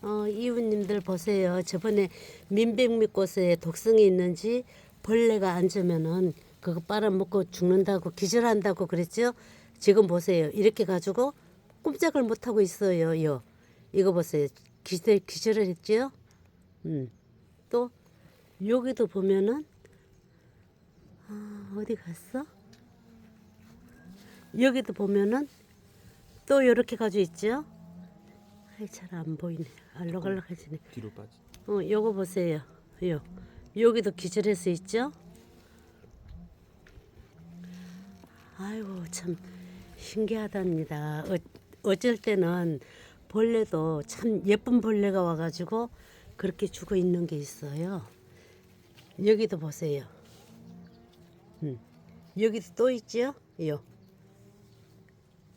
어, 이웃님들 보세요. 저번에 민백미꽃에 독성이 있는지 벌레가 앉으면은 그거 빨아먹고 죽는다고 기절한다고 그랬죠? 지금 보세요. 이렇게 가지고 꼼짝을 못 하고 있어요. 요. 이거 보세요. 기절 기절을 했죠? 음. 또 여기도 보면은 아, 어디 갔어? 여기도 보면은 또 이렇게 가지고 있죠? 잘 안 보이네. 알록알록해지네. 뒤로 빠지. 어, 요거 보세요. 요. 여기도 기절해서 있죠? 아이고 참 신기하답니다. 어, 어쩔 때는 벌레도 참 예쁜 벌레가 와가지고 그렇게 죽어 있는 게 있어요. 여기도 보세요. 음. 여기도 또 있죠? 요.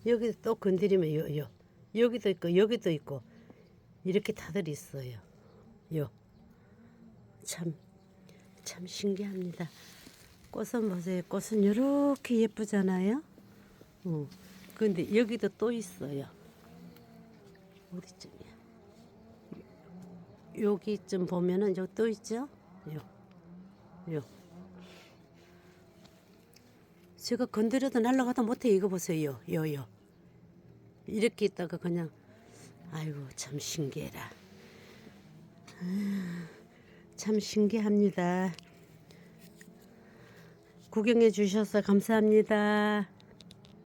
여기도 또 건드리면 요, 요. 여기도 있고 여기도 있고 이렇게 다들 있어요. 요. 참, 참 신기합니다. 꽃은 보세요. 꽃은 이렇게 예쁘잖아요. 어. 근데 여기도 또 있어요. 어디쯤이야? 여기쯤 보면은 여기 또 있죠? 요. 요. 제가 건드려도 날아가다 못해 이거 보세요. 요, 요. 이렇게 있다가 그냥 아이고 참 신기해라. 아, 참 신기합니다. 구경해 주셔서 감사합니다.